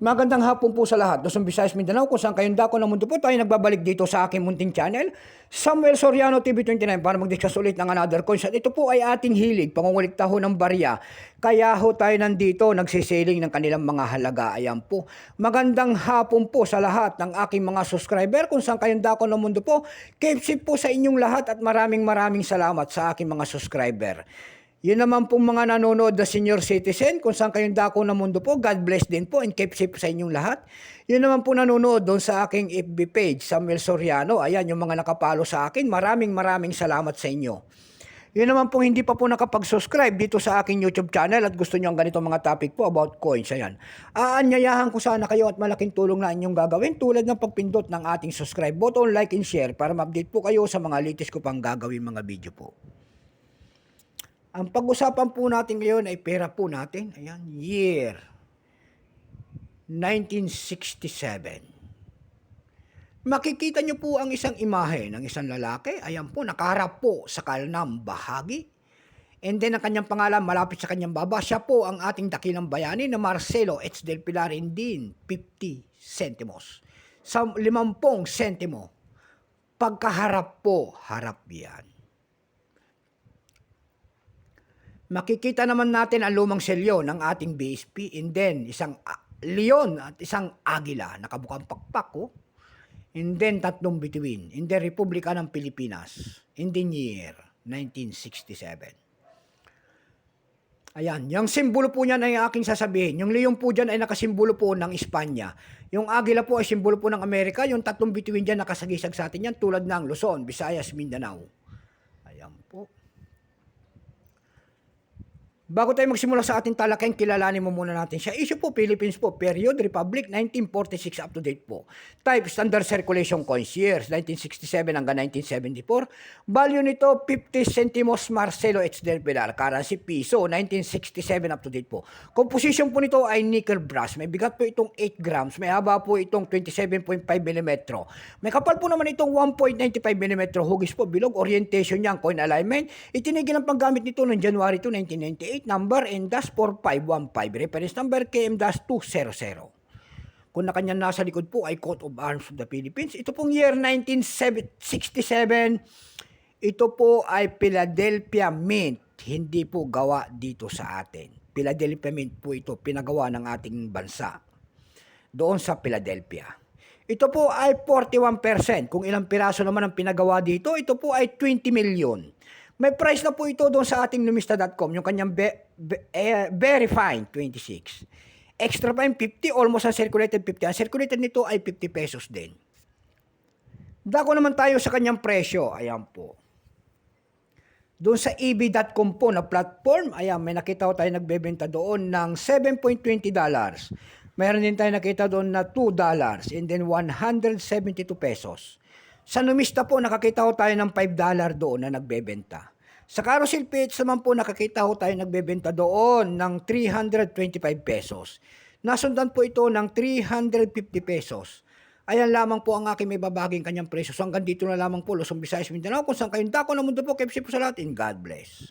Magandang hapon po sa lahat. Luzon, Visayas, Mindanao, kung saan kayong dako ng mundo po, tayo nagbabalik dito sa aking munting channel, Samuel Soriano TV29, para mag-discuss ulit ng another coins. Ito po ay ating hilig, pangungulikta ho ng barya. Kaya ho tayo nandito, nagsisiling ng kanilang mga halaga. Ayan po. Magandang hapon po sa lahat ng aking mga subscriber, kung saan kayong dako ng mundo po. Keep safe po sa inyong lahat at maraming maraming salamat sa aking mga subscriber. Yun naman pong mga nanonood na senior citizen, kung saan kayong dako ng mundo po, God bless din po and keep safe sa inyong lahat. Yun naman po nanonood doon sa aking FB page, Samuel Soriano. Ayan, yung mga nakapalo sa akin, maraming maraming salamat sa inyo. Yun naman pong hindi pa po nakapag-subscribe dito sa aking YouTube channel at gusto nyo ang ganito mga topic po about coins. Ayan. Aanyayahan ko sana kayo at malaking tulong na inyong gagawin tulad ng pagpindot ng ating subscribe button, like and share para ma-update po kayo sa mga latest ko pang gagawin mga video po. Ang pag-usapan po natin ngayon ay pera po natin. Ayan, year 1967. Makikita nyo po ang isang imahe ng isang lalaki. Ayan po, nakaharap po sa kalnang bahagi. And then ang kanyang pangalan malapit sa kanyang baba. Siya po ang ating dakilang bayani na Marcelo H. Del Pilar Indin, 50 centimos. Sa 50 sentimo. Pagkaharap po, harap yan. Makikita naman natin ang lumang selyo ng ating BSP and then isang ah, leon at isang agila nakabukang pakpak oh. and then tatlong bituin in the Republika ng Pilipinas in the year 1967 Ayan, yung simbolo po niyan ay aking sasabihin. Yung leon po dyan ay nakasimbolo po ng Espanya. Yung agila po ay simbolo po ng Amerika. Yung tatlong bituin dyan nakasagisag sa atin yan tulad ng Luzon, Visayas, Mindanao. Ayan po. Bago tayo magsimula sa ating talakay, kilalanin mo muna natin siya. Issue po, Philippines po, period, Republic, 1946 up to date po. Type, standard circulation coins, years, 1967 hanggang 1974. Value nito, 50 centimos Marcelo H. Del Pilar. Currency, piso, 1967 up to date po. Composition po nito ay nickel brass. May bigat po itong 8 grams. May haba po itong 27.5 mm. May kapal po naman itong 1.95 mm. Hugis po, bilog, orientation niya, coin alignment. Itinigil ang paggamit nito noong January 2, 1998 number NDAS4515, reference number KM-200. Kung na kanya nasa likod po ay coat of arms of the Philippines. Ito pong year 1967, ito po ay Philadelphia Mint, hindi po gawa dito sa atin. Philadelphia Mint po ito, pinagawa ng ating bansa. Doon sa Philadelphia. Ito po ay 41%. Kung ilang piraso naman ang pinagawa dito, ito po ay 20 million. May price na po ito doon sa ating numista.com, yung kanyang be, be, eh, very fine, 26. Extra fine, 50, almost ang circulated 50. Ang circulated nito ay 50 pesos din. Dako naman tayo sa kanyang presyo. Ayan po. Doon sa eb.com po na platform, ayan, may nakita ko tayo nagbebenta doon ng 7.20 dollars. Mayroon din tayo nakita doon na 2 dollars and then 172 pesos. Sa numista po, nakakita ko tayo ng 5 dollar doon na nagbebenta. Sa carousel page naman po, nakakita ko tayo nagbebenta doon ng 325 pesos. Nasundan po ito ng 350 pesos. Ayan lamang po ang aking may babaging kanyang presyo. So hanggang dito na lamang po, Luzon, Visayas, Mindanao. Kung saan kayong dako ng mundo po, safe po sa lahat. And God bless.